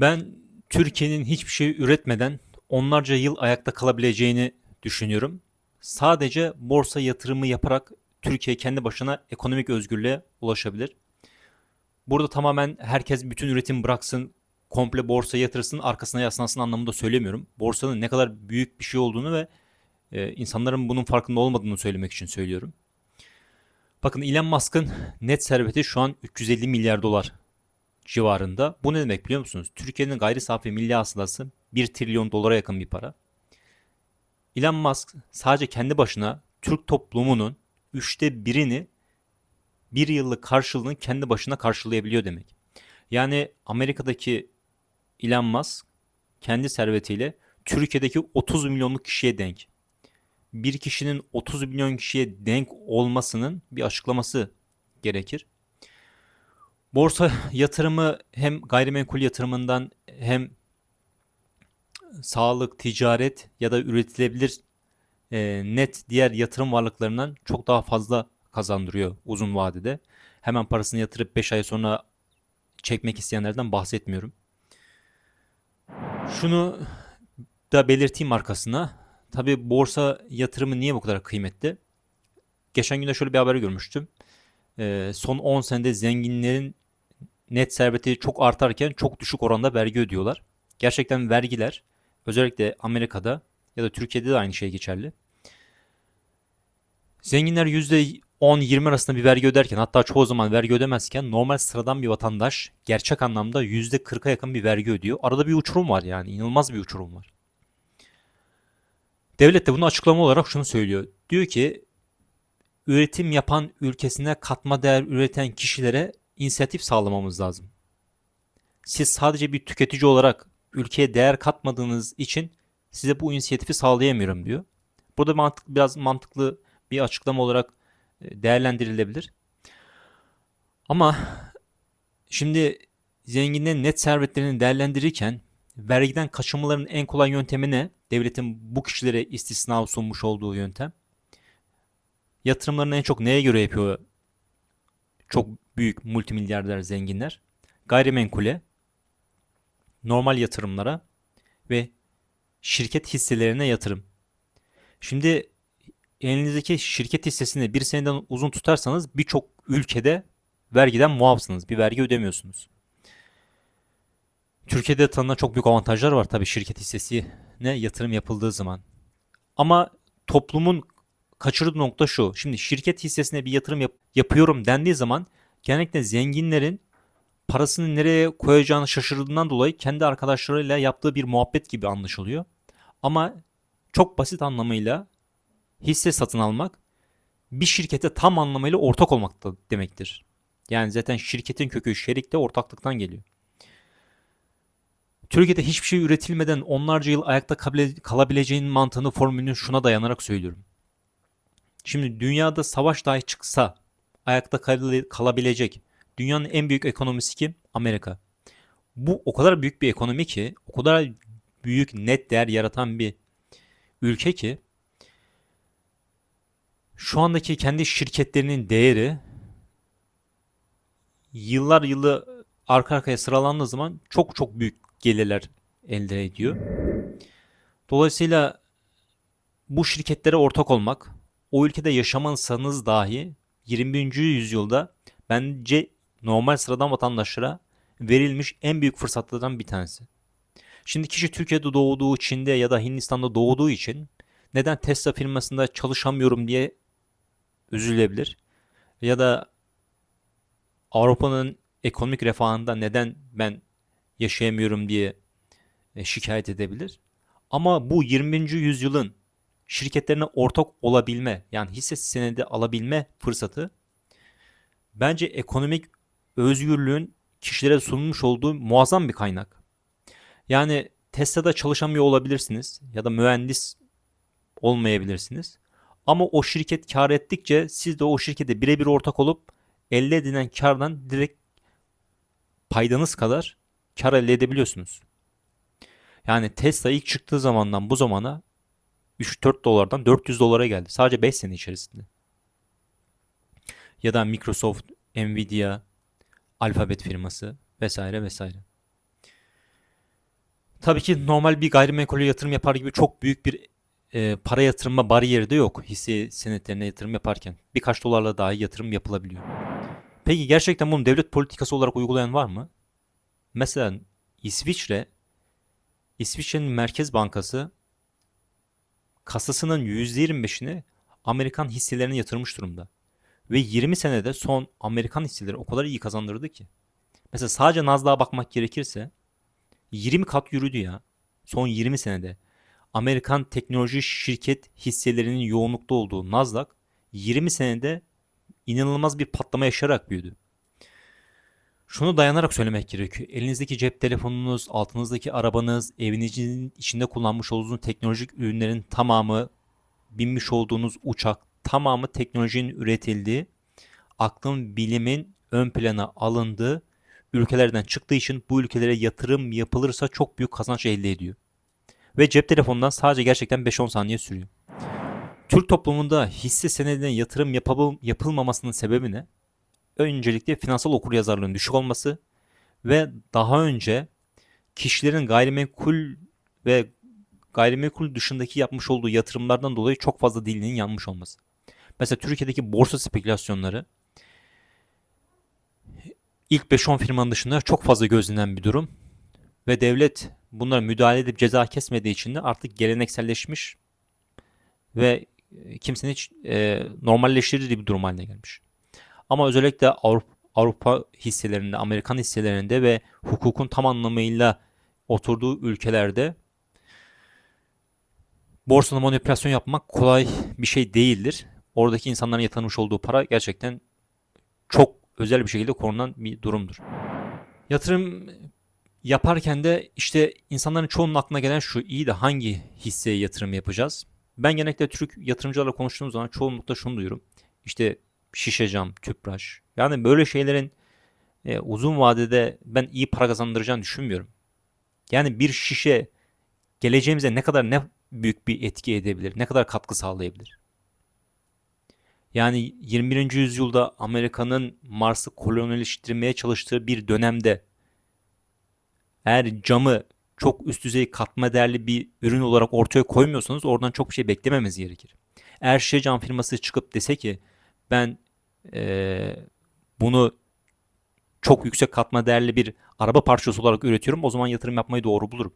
Ben Türkiye'nin hiçbir şey üretmeden onlarca yıl ayakta kalabileceğini düşünüyorum. Sadece borsa yatırımı yaparak Türkiye kendi başına ekonomik özgürlüğe ulaşabilir. Burada tamamen herkes bütün üretim bıraksın, komple borsa yatırsın, arkasına yaslansın anlamında söylemiyorum. Borsanın ne kadar büyük bir şey olduğunu ve e, insanların bunun farkında olmadığını söylemek için söylüyorum. Bakın Elon Musk'ın net serveti şu an 350 milyar dolar civarında. Bu ne demek biliyor musunuz? Türkiye'nin gayri safi milli hasılası 1 trilyon dolara yakın bir para. Elon Musk sadece kendi başına Türk toplumunun üçte birini bir yıllık karşılığını kendi başına karşılayabiliyor demek. Yani Amerika'daki Elon Musk kendi servetiyle Türkiye'deki 30 milyonluk kişiye denk. Bir kişinin 30 milyon kişiye denk olmasının bir açıklaması gerekir. Borsa yatırımı hem gayrimenkul yatırımından hem sağlık, ticaret ya da üretilebilir e, net diğer yatırım varlıklarından çok daha fazla kazandırıyor uzun vadede. Hemen parasını yatırıp 5 ay sonra çekmek isteyenlerden bahsetmiyorum. Şunu da belirteyim arkasına. Tabi borsa yatırımı niye bu kadar kıymetli? Geçen günde şöyle bir haber görmüştüm. E, son 10 senede zenginlerin net serveti çok artarken çok düşük oranda vergi ödüyorlar. Gerçekten vergiler özellikle Amerika'da ya da Türkiye'de de aynı şey geçerli. Zenginler %10-20 arasında bir vergi öderken hatta çoğu zaman vergi ödemezken normal sıradan bir vatandaş gerçek anlamda %40'a yakın bir vergi ödüyor. Arada bir uçurum var yani inanılmaz bir uçurum var. Devlet de bunu açıklama olarak şunu söylüyor. Diyor ki üretim yapan ülkesine katma değer üreten kişilere inisiyatif sağlamamız lazım. Siz sadece bir tüketici olarak ülkeye değer katmadığınız için size bu inisiyatifi sağlayamıyorum diyor. Burada mantık biraz mantıklı bir açıklama olarak e, değerlendirilebilir. Ama şimdi zenginlerin net servetlerini değerlendirirken vergiden kaçınmaların en kolay yöntemi ne? Devletin bu kişilere istisna sunmuş olduğu yöntem. Yatırımlarını en çok neye göre yapıyor çok büyük multimilyarder zenginler? Gayrimenkule, normal yatırımlara ve şirket hisselerine yatırım. Şimdi elinizdeki şirket hissesini bir seneden uzun tutarsanız birçok ülkede vergiden muafsınız. Bir vergi ödemiyorsunuz. Türkiye'de tanınan çok büyük avantajlar var tabii şirket hissesine yatırım yapıldığı zaman. Ama toplumun kaçırdığı nokta şu. Şimdi şirket hissesine bir yatırım yap- yapıyorum dendiği zaman genellikle zenginlerin parasını nereye koyacağını şaşırdığından dolayı kendi arkadaşlarıyla yaptığı bir muhabbet gibi anlaşılıyor. Ama çok basit anlamıyla hisse satın almak bir şirkete tam anlamıyla ortak olmak da demektir. Yani zaten şirketin kökü şerikte ortaklıktan geliyor. Türkiye'de hiçbir şey üretilmeden onlarca yıl ayakta kalabileceğin mantığını formülünü şuna dayanarak söylüyorum. Şimdi dünyada savaş dahi çıksa ayakta kalabilecek dünyanın en büyük ekonomisi kim? Amerika. Bu o kadar büyük bir ekonomi ki, o kadar büyük net değer yaratan bir ülke ki şu andaki kendi şirketlerinin değeri yıllar yılı arka arkaya sıralandığı zaman çok çok büyük gelirler elde ediyor. Dolayısıyla bu şirketlere ortak olmak, o ülkede yaşamansanız dahi 21. yüzyılda bence normal sıradan vatandaşlara verilmiş en büyük fırsatlardan bir tanesi. Şimdi kişi Türkiye'de doğduğu, Çin'de ya da Hindistan'da doğduğu için neden Tesla firmasında çalışamıyorum diye üzülebilir. Ya da Avrupa'nın ekonomik refahında neden ben yaşayamıyorum diye e, şikayet edebilir. Ama bu 20. yüzyılın şirketlerine ortak olabilme yani hisse senedi alabilme fırsatı bence ekonomik özgürlüğün kişilere sunmuş olduğu muazzam bir kaynak. Yani Tesla'da çalışamıyor olabilirsiniz ya da mühendis olmayabilirsiniz. Ama o şirket kar ettikçe siz de o şirkete birebir ortak olup elde edilen kardan direkt paydanız kadar kar elde edebiliyorsunuz. Yani Tesla ilk çıktığı zamandan bu zamana 3-4 dolardan 400 dolara geldi. Sadece 5 sene içerisinde. Ya da Microsoft, Nvidia, Alphabet firması vesaire vesaire. Tabii ki normal bir gayrimenkule yatırım yapar gibi çok büyük bir e, para yatırma bariyeri de yok hisse senetlerine yatırım yaparken. Birkaç dolarla dahi yatırım yapılabiliyor. Peki gerçekten bunu devlet politikası olarak uygulayan var mı? Mesela İsviçre, İsviçre'nin Merkez Bankası kasasının %25'ini Amerikan hisselerine yatırmış durumda. Ve 20 senede son Amerikan hisseleri o kadar iyi kazandırdı ki. Mesela sadece Nasdaq'a bakmak gerekirse 20 kat yürüdü ya. Son 20 senede. Amerikan teknoloji şirket hisselerinin yoğunlukta olduğu Nasdaq 20 senede inanılmaz bir patlama yaşayarak büyüdü. Şunu dayanarak söylemek gerekiyor. Elinizdeki cep telefonunuz, altınızdaki arabanız, evinizin içinde kullanmış olduğunuz teknolojik ürünlerin tamamı, binmiş olduğunuz uçak tamamı teknolojinin üretildiği, aklın, bilimin ön plana alındığı ülkelerden çıktığı için bu ülkelere yatırım yapılırsa çok büyük kazanç elde ediyor. Ve cep telefonundan sadece gerçekten 5-10 saniye sürüyor. Türk toplumunda hisse senedine yatırım yapab- yapılmamasının sebebi ne? Öncelikle finansal okuryazarlığın düşük olması ve daha önce kişilerin gayrimenkul ve gayrimenkul dışındaki yapmış olduğu yatırımlardan dolayı çok fazla dilinin yanmış olması. Mesela Türkiye'deki borsa spekülasyonları ilk 5-10 firmanın dışında çok fazla gözlenen bir durum. Ve devlet bunlara müdahale edip ceza kesmediği için de artık gelenekselleşmiş ve kimsenin hiç e, normalleştirdiği bir durum haline gelmiş. Ama özellikle Avrupa, hisselerinde, Amerikan hisselerinde ve hukukun tam anlamıyla oturduğu ülkelerde borsada manipülasyon yapmak kolay bir şey değildir. Oradaki insanların yatırmış olduğu para gerçekten çok özel bir şekilde korunan bir durumdur. Yatırım yaparken de işte insanların çoğunun aklına gelen şu iyi de hangi hisseye yatırım yapacağız? Ben genellikle Türk yatırımcılarla konuştuğum zaman çoğunlukla şunu duyuyorum. İşte şişe cam, tüpraş. Yani böyle şeylerin e, uzun vadede ben iyi para kazandıracağını düşünmüyorum. Yani bir şişe geleceğimize ne kadar ne büyük bir etki edebilir, ne kadar katkı sağlayabilir? Yani 21. yüzyılda Amerika'nın Mars'ı kolonileştirmeye çalıştığı bir dönemde eğer camı çok üst düzey katma değerli bir ürün olarak ortaya koymuyorsanız oradan çok bir şey beklememiz gerekir. Eğer şişe cam firması çıkıp dese ki ben ee, bunu çok yüksek katma değerli bir araba parçası olarak üretiyorum o zaman yatırım yapmayı doğru bulurum.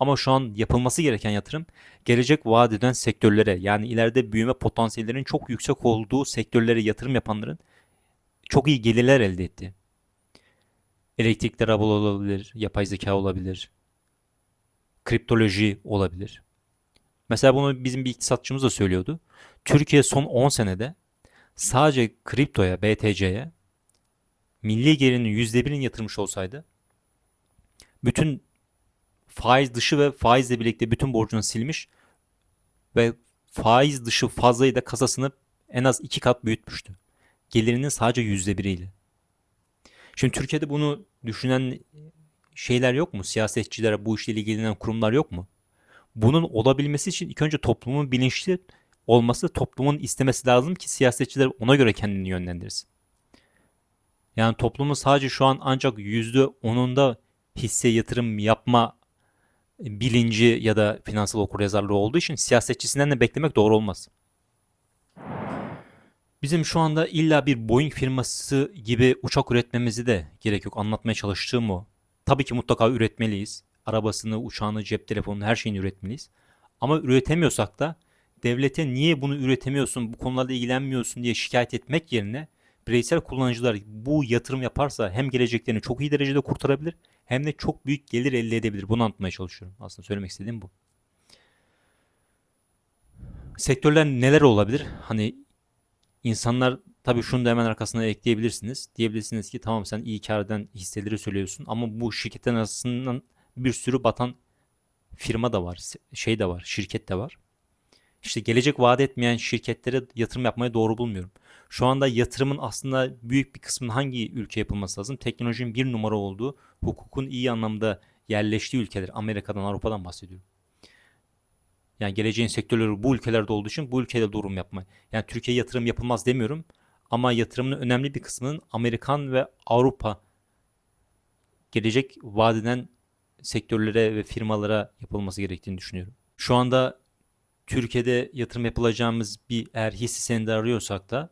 Ama şu an yapılması gereken yatırım gelecek vaat eden sektörlere yani ileride büyüme potansiyellerinin çok yüksek olduğu sektörlere yatırım yapanların çok iyi gelirler elde etti. Elektrikli araba olabilir, yapay zeka olabilir, kriptoloji olabilir. Mesela bunu bizim bir iktisatçımız da söylüyordu. Türkiye son 10 senede sadece kriptoya, BTC'ye milli gelirinin %1'ini yatırmış olsaydı bütün faiz dışı ve faizle birlikte bütün borcunu silmiş ve faiz dışı fazlayı da kasasını en az iki kat büyütmüştü. Gelirinin sadece yüzde biriyle. Şimdi Türkiye'de bunu düşünen şeyler yok mu? Siyasetçilere bu işle ilgilenen kurumlar yok mu? Bunun olabilmesi için ilk önce toplumun bilinçli olması toplumun istemesi lazım ki siyasetçiler ona göre kendini yönlendirsin. Yani toplumun sadece şu an ancak %10'unda hisse yatırım yapma bilinci ya da finansal okuryazarlığı olduğu için siyasetçisinden de beklemek doğru olmaz. Bizim şu anda illa bir Boeing firması gibi uçak üretmemizi de gerek yok. Anlatmaya çalıştığım o. Tabii ki mutlaka üretmeliyiz. Arabasını, uçağını, cep telefonunu her şeyini üretmeliyiz. Ama üretemiyorsak da devlete niye bunu üretemiyorsun, bu konularla ilgilenmiyorsun diye şikayet etmek yerine bireysel kullanıcılar bu yatırım yaparsa hem geleceklerini çok iyi derecede kurtarabilir hem de çok büyük gelir elde edebilir. Bunu anlatmaya çalışıyorum. Aslında söylemek istediğim bu. Sektörler neler olabilir? Hani insanlar tabii şunu da hemen arkasına ekleyebilirsiniz. Diyebilirsiniz ki tamam sen iyi kardan hisseleri söylüyorsun ama bu şirketten arasından bir sürü batan firma da var, şey de var, şirket de var. İşte gelecek vaat etmeyen şirketlere yatırım yapmayı doğru bulmuyorum. Şu anda yatırımın aslında büyük bir kısmının hangi ülke yapılması lazım? Teknolojinin bir numara olduğu, hukukun iyi anlamda yerleştiği ülkeler. Amerika'dan, Avrupa'dan bahsediyorum. Yani geleceğin sektörleri bu ülkelerde olduğu için bu ülkede durum yapma. Yani Türkiye yatırım yapılmaz demiyorum. Ama yatırımın önemli bir kısmının Amerikan ve Avrupa gelecek vadeden sektörlere ve firmalara yapılması gerektiğini düşünüyorum. Şu anda Türkiye'de yatırım yapılacağımız bir eğer hisse senedi arıyorsak da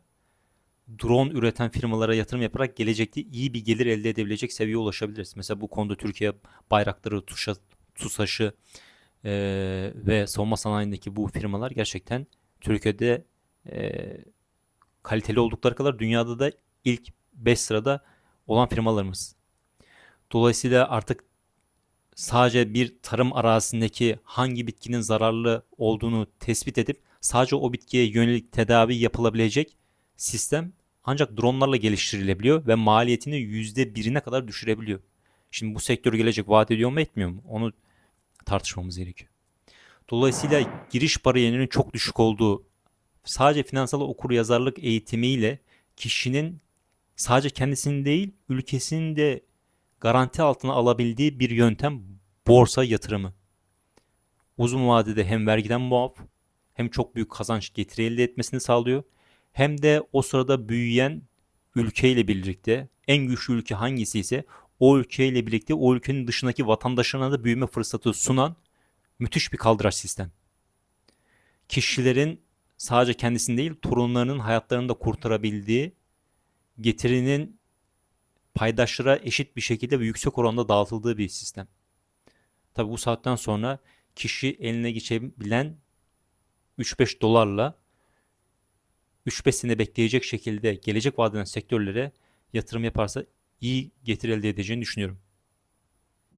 drone üreten firmalara yatırım yaparak gelecekte iyi bir gelir elde edebilecek seviyeye ulaşabiliriz. Mesela bu konuda Türkiye bayrakları, tuşa, TUSAŞ'ı eee, ve savunma sanayindeki bu firmalar gerçekten Türkiye'de eee, kaliteli oldukları kadar dünyada da ilk 5 sırada olan firmalarımız. Dolayısıyla artık sadece bir tarım arazisindeki hangi bitkinin zararlı olduğunu tespit edip sadece o bitkiye yönelik tedavi yapılabilecek sistem ancak dronlarla geliştirilebiliyor ve maliyetini %1'ine kadar düşürebiliyor. Şimdi bu sektör gelecek vaat ediyor mu etmiyor mu? Onu tartışmamız gerekiyor. Dolayısıyla giriş bariyerinin çok düşük olduğu sadece finansal okur yazarlık eğitimiyle kişinin sadece kendisini değil ülkesini de garanti altına alabildiği bir yöntem borsa yatırımı. Uzun vadede hem vergiden muaf hem çok büyük kazanç getiri elde etmesini sağlıyor. Hem de o sırada büyüyen ülkeyle birlikte en güçlü ülke hangisi ise o ülkeyle birlikte o ülkenin dışındaki vatandaşlarına da büyüme fırsatı sunan müthiş bir kaldıraç sistem. Kişilerin sadece kendisini değil torunlarının hayatlarını da kurtarabildiği getirinin paydaşlara eşit bir şekilde ve yüksek oranda dağıtıldığı bir sistem. Tabi bu saatten sonra kişi eline geçebilen 3-5 dolarla 3-5 sene bekleyecek şekilde gelecek vadeden sektörlere yatırım yaparsa iyi getiri elde edeceğini düşünüyorum.